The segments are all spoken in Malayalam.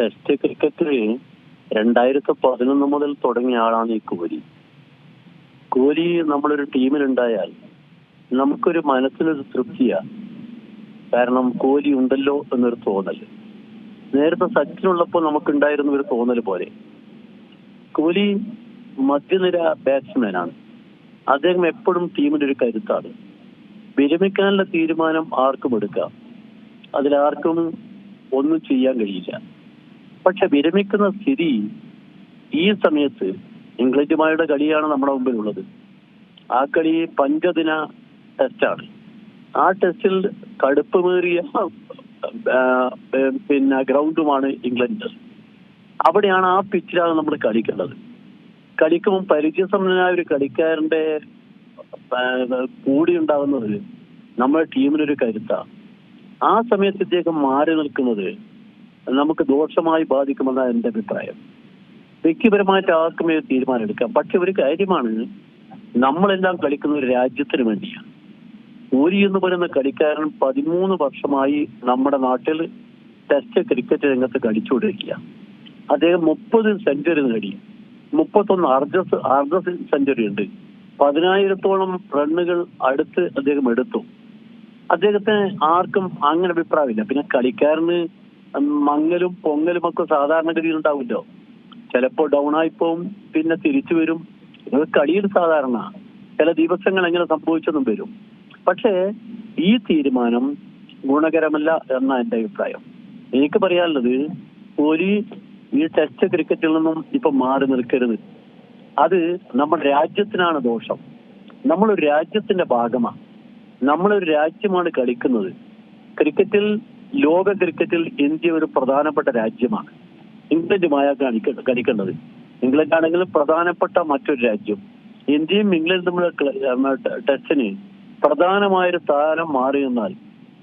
ടെസ്റ്റ് ക്രിക്കറ്റിൽ രണ്ടായിരത്തി പതിനൊന്ന് മുതൽ തുടങ്ങിയ ആളാണ് ഈ കോലി. കോഹ്ലി നമ്മളൊരു ടീമിലുണ്ടായാൽ നമുക്കൊരു മനസ്സിനൊരു തൃപ്തിയാ. കാരണം കോലി ഉണ്ടല്ലോ എന്നൊരു തോന്നൽ. നേരത്തെ സച്ചിനുള്ളപ്പോൾ നമുക്കുണ്ടായിരുന്ന ഒരു തോന്നൽ പോലെ. കോലി മധ്യനിര ബാറ്റ്സ്മാനാണ് അദ്ദേഹം എപ്പോഴും ടീമിന്റെ ഒരു കരുത്താണ്. വിരമിക്കാനുള്ള തീരുമാനം ആർക്കും എടുക്കാം. അതിലാർക്കും ഒന്നും ചെയ്യാൻ കഴിയില്ല. പക്ഷെ വിരമിക്കുന്ന സ്ഥിതി ഈ സമയത്ത് ഇംഗ്ലണ്ടുമായുടെ കളിയാണ് നമ്മുടെ മുമ്പിലുള്ളത്. ആ കളി പഞ്ചദിന ടെസ്റ്റാണ് ആ ടെസ്റ്റിൽ കടുപ്പമേറിയ പിന്നെ ഗ്രൗണ്ടുമാണ് ഇംഗ്ലണ്ട്. അവിടെയാണ് ആ പിച്ചിലാണ് നമ്മൾ കളിക്കേണ്ടത്. കളിക്കുമ്പോൾ പരിചയസമ്പന്നനായ ഒരു കളിക്കാരന്റെ കൂടി ഉണ്ടാകുന്നത് നമ്മുടെ ടീമിനൊരു കരുത്താണ്. ആ സമയത്ത് ഇദ്ദേഹം മാറി നിൽക്കുന്നത് നമുക്ക് ദോഷമായി ബാധിക്കുമെന്നാണ് എന്റെ അഭിപ്രായം. വ്യക്തിപരമായിട്ട് ആർക്കും ഇത് തീരുമാനം എടുക്കാം പക്ഷെ ഒരു കാര്യമാണ് നമ്മളെല്ലാം കളിക്കുന്ന ഒരു രാജ്യത്തിന് വേണ്ടിയാണ്. ഊരി എന്ന് പറയുന്ന കളിക്കാരൻ പതിമൂന്ന് വർഷമായി നമ്മുടെ നാട്ടിൽ ടെസ്റ്റ് ക്രിക്കറ്റ് രംഗത്ത് കളിച്ചുകൊണ്ടിരിക്കുക. അദ്ദേഹം മുപ്പത് സെഞ്ചുറി നേടി. മുപ്പത്തൊന്ന് അർദ്ധ അർദ്ധ സെഞ്ചുറി ഉണ്ട്. പതിനായിരത്തോളം റണ്ണുകൾ അടുത്ത് അദ്ദേഹം എടുത്തു. അദ്ദേഹത്തിന് ആർക്കും അങ്ങനെ അഭിപ്രായമില്ല. പിന്നെ കളിക്കാരന് മങ്ങലും പൊങ്ങലും ഒക്കെ സാധാരണഗതിയിൽ ഉണ്ടാവില്ലോ. ചിലപ്പോ ഡൗൺ ആയിപ്പോവും പിന്നെ തിരിച്ചു വരും. ഇത് കളിയിൽ സാധാരണ ചില ദിവസങ്ങൾ എങ്ങനെ സംഭവിച്ചെന്നും വരും. പക്ഷേ ഈ തീരുമാനം ഗുണകരമല്ല എന്ന എന്റെ അഭിപ്രായം. എനിക്ക് പറയാനുള്ളത് ഒരു ഈ ടെസ്റ്റ് ക്രിക്കറ്റിൽ നിന്നും ഇപ്പൊ മാറി നിൽക്കരുത്. അത് നമ്മുടെ രാജ്യത്തിനാണ് ദോഷം. നമ്മളൊരു രാജ്യത്തിന്റെ ഭാഗമാണ്. നമ്മളൊരു രാജ്യമാണ് കളിക്കുന്നത്. ക്രിക്കറ്റിൽ ലോക ക്രിക്കറ്റിൽ ഇന്ത്യ ഒരു പ്രധാനപ്പെട്ട രാജ്യമാണ്. ഇംഗ്ലണ്ടുമായ കളിക്കേണ്ടത്. ഇംഗ്ലണ്ട് ആണെങ്കിലും പ്രധാനപ്പെട്ട മറ്റൊരു രാജ്യം. ഇന്ത്യയും ഇംഗ്ലണ്ടും തമ്മിലുള്ള ടെസ്റ്റിന് പ്രധാനമായൊരു സ്ഥാനം മാറി നിന്നാൽ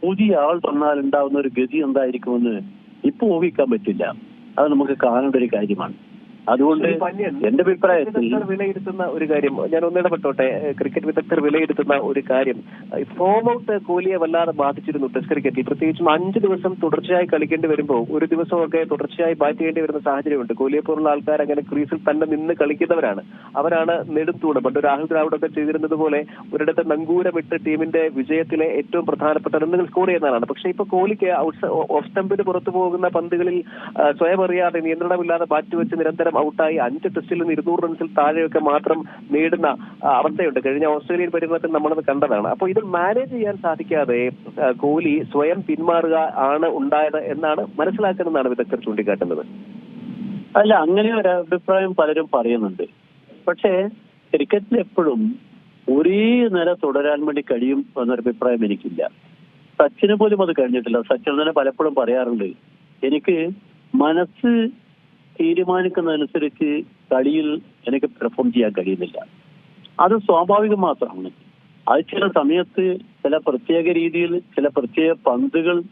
പുതിയ ആൾ തന്നാൽ ഉണ്ടാവുന്ന ഒരു ഗതി എന്തായിരിക്കുമെന്ന് ഇപ്പൊ ഊഹിക്കാൻ പറ്റില്ല. അത് നമുക്ക് കാണേണ്ട ഒരു കാര്യമാണ്. അതുകൊണ്ട് എന്റെ അഭിപ്രായത്തിൽ വിലയിരുത്തുന്ന ഒരു കാര്യം ഞാൻ ഒന്നിടപെട്ടോട്ടെ ക്രിക്കറ്റ് വിദഗ്ധർ വിലയിരുത്തുന്ന ഒരു കാര്യം. ഫോം ഔട്ട് കോഹ്ലിയെ വല്ലാതെ ബാധിച്ചിരുന്നു ടെസ്റ്റ് ക്രിക്കറ്റിൽ. പ്രത്യേകിച്ചും അഞ്ച് ദിവസം തുടർച്ചയായി കളിക്കേണ്ടി വരുമ്പോൾ ഒരു ദിവസമൊക്കെ തുടർച്ചയായി ബാറ്റ് ചെയ്യേണ്ടി വരുന്ന സാഹചര്യമുണ്ട്. കോഹ്ലിയെ പോലുള്ള ആൾക്കാർ അങ്ങനെ ക്രീസിൽ തന്നെ നിന്ന് കളിക്കുന്നവരാണ്. അവരാണ് നെടുത്തൂണ് പണ്ട് രാഹുൽ ദ്രാവിഡൊക്കെ ചെയ്തിരുന്നത് പോലെ ഒരിടത്ത് നങ്കൂരമിട്ട് ടീമിന്റെ വിജയത്തിലെ ഏറ്റവും പ്രധാനപ്പെട്ട റണ്ണുകൾ സ്കോർ ചെയ്യുന്നതാണ് പക്ഷേ ഇപ്പൊ കോഹ്ലിക്ക് ഔട്ട് ഓഫ് സ്റ്റമ്പിന് പുറത്തു പോകുന്ന പന്തുകളിൽ സ്വയം അറിയാതെ നിയന്ത്രണമില്ലാതെ ബാറ്റ് വെച്ച് നിരന്തരം ഔട്ടായി അഞ്ച് ടെസ്റ്റിൽ നിന്ന് ഇരുന്നൂറ് റൺസിൽ താഴെയൊക്കെ മാത്രം നേടുന്ന അവസ്ഥയുണ്ട്. കഴിഞ്ഞ ഓസ്ട്രേലിയൻ പര്യടനത്തിൽ നമ്മളത് കണ്ടതാണ്. അപ്പോൾ ഇത് മാനേജ് ചെയ്യാൻ സാധിക്കാതെ കോഹ്ലി സ്വയം പിന്മാറുക ആണ് ഉണ്ടായത് എന്നാണ് മനസ്സിലാക്കുന്നതാണ് വിദഗ്ധർ ചൂണ്ടിക്കാട്ടുന്നത്. അല്ല അങ്ങനെ ഒരു അഭിപ്രായം പലരും പറയുന്നുണ്ട്. പക്ഷേ ക്രിക്കറ്റിൽ എപ്പോഴും ഒരേ നില തുടരാൻ വേണ്ടി കഴിയും എന്നൊരു അഭിപ്രായം എനിക്കില്ല. സച്ചിന് പോലും അത് കഴിഞ്ഞിട്ടില്ല. സച്ചിൻ തന്നെ പലപ്പോഴും പറയാറുണ്ട് എനിക്ക് മനസ്സ് തീരുമാനിക്കുന്നതനുസരിച്ച് കളിയിൽ എനിക്ക് പെർഫോം ചെയ്യാൻ കഴിയുന്നില്ല. അത് സ്വാഭാവികം മാത്രമാണ്. അത് ചില സമയത്ത് ചില പ്രത്യേക രീതിയിൽ ചില പ്രത്യേക പന്തുകൾ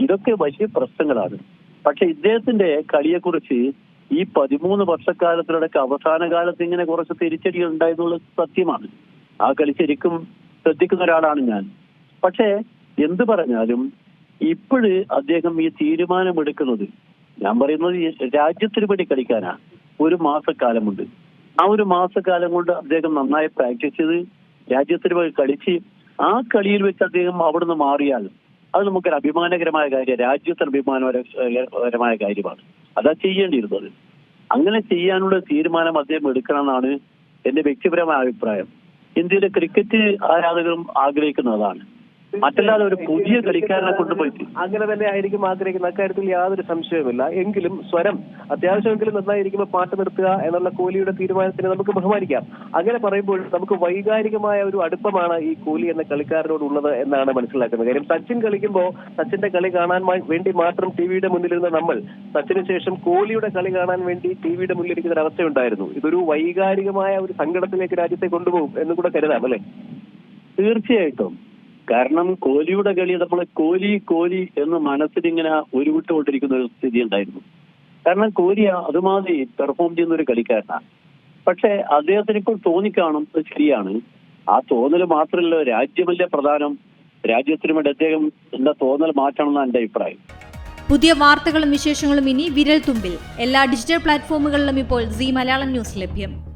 ഇതൊക്കെ വലിയ പ്രശ്നങ്ങളാണ്. പക്ഷെ ഇദ്ദേഹത്തിന്റെ കളിയെക്കുറിച്ച് ഈ പതിമൂന്ന് വർഷക്കാലത്തിനിടയ്ക്ക് അവസാന കാലത്ത് ഇങ്ങനെ കുറച്ച് തിരിച്ചടികൾ ഉണ്ടായതുള്ളത് സത്യമാണ്. ആ കളി ശരിക്കും ശ്രദ്ധിക്കുന്ന ഒരാളാണ് ഞാൻ. പക്ഷേ എന്ത് പറഞ്ഞാലും ഇപ്പോഴ് അദ്ദേഹം ഈ തീരുമാനമെടുക്കുന്നത് ഞാൻ പറയുന്നത് രാജ്യത്തിന് വേണ്ടി കളിക്കാനാ. ഒരു മാസക്കാലമുണ്ട്. ആ ഒരു മാസക്കാലം കൊണ്ട് അദ്ദേഹം നന്നായി പ്രാക്ടീസ് ചെയ്ത് രാജ്യത്തിന് വേണ്ടി കളിച്ച് ആ കളിയിൽ വെച്ച് അദ്ദേഹം അവിടുന്ന് മാറിയാൽ അത് നമുക്കൊരു അഭിമാനകരമായ കാര്യം രാജ്യത്തിന് അഭിമാനകരമായ കാര്യമാണ്. അതാ ചെയ്യേണ്ടിയിരുന്നത്. അങ്ങനെ ചെയ്യാനുള്ള തീരുമാനം അദ്ദേഹം എടുക്കണമെന്നാണ് എന്റെ വ്യക്തിപരമായ അഭിപ്രായം. ഇന്ത്യയിലെ ക്രിക്കറ്റ് ആരാധകരും ആഗ്രഹിക്കുന്നതാണ്. മറ്റല്ലാതെ ഒരു പുതിയ കളിക്കാരനെ കൊണ്ടുപോയി അങ്ങനെ തന്നെ ആയിരിക്കും ആഗ്രഹിക്കുന്നത്. അക്കാര്യത്തിൽ യാതൊരു സംശയവുമില്ല. എങ്കിലും സ്വരം അത്യാവശ്യമെങ്കിലും നന്നായിരിക്കുമ്പോൾ പാട്ട് നിർത്തുക എന്നുള്ള കോഹ്ലിയുടെ തീരുമാനത്തിന് നമുക്ക് ബഹുമാനിക്കാം. അങ്ങനെ പറയുമ്പോൾ നമുക്ക് വൈകാരികമായ ഒരു അടുപ്പമാണ് ഈ കോഹ്ലി എന്ന കളിക്കാരനോട് ഉള്ളത് എന്നാണ് മനസ്സിലാക്കുന്നത്. കാര്യം സച്ചിൻ കളിക്കുമ്പോൾ സച്ചിന്റെ കളി കാണാൻ വേണ്ടി മാത്രം ടി വിയുടെ മുന്നിലിരുന്ന നമ്മൾ സച്ചിന് ശേഷം കോഹ്ലിയുടെ കളി കാണാൻ വേണ്ടി ടി വിയുടെ മുന്നിലിരിക്കുന്ന ഒരു അവസ്ഥയുണ്ടായിരുന്നു ഇതൊരു വൈകാരികമായ ഒരു സങ്കടത്തിലേക്ക് രാജ്യത്തെ കൊണ്ടുപോകും എന്നും കൂടെ കരുതാം അല്ലെ? തീർച്ചയായിട്ടും. കാരണം കോഹ്ലിയുടെ കളി നമ്മൾ കോഹ്ലി കോഹ്ലി എന്ന് മനസ്സിലിങ്ങനെ ഉരുവിട്ടുകൊണ്ടിരിക്കുന്ന ഒരു സ്ഥിതി ഉണ്ടായിരുന്നു. കാരണം കോഹ്ലി അതുമാതിരി പെർഫോം ചെയ്യുന്ന ഒരു കളിക്കാരനാണ്. പക്ഷെ അദ്ദേഹത്തിന് ഇപ്പോൾ തോന്നിക്കാണും ശരിയാണ്. ആ തോന്നൽ മാത്രമല്ല രാജ്യമല്ലേ പ്രധാനം? രാജ്യത്തിന് വേണ്ടി അദ്ദേഹം എന്താ തോന്നൽ മാറ്റണം എന്നാണ് എന്റെ അഭിപ്രായം. പുതിയ വാർത്തകളും വിശേഷങ്ങളും ഇനി വിരൽ തുമ്പിൽ എല്ലാ ഡിജിറ്റൽ പ്ലാറ്റ്ഫോമുകളിലും ഇപ്പോൾ സി മലയാളം ന്യൂസ് ലഭ്യം.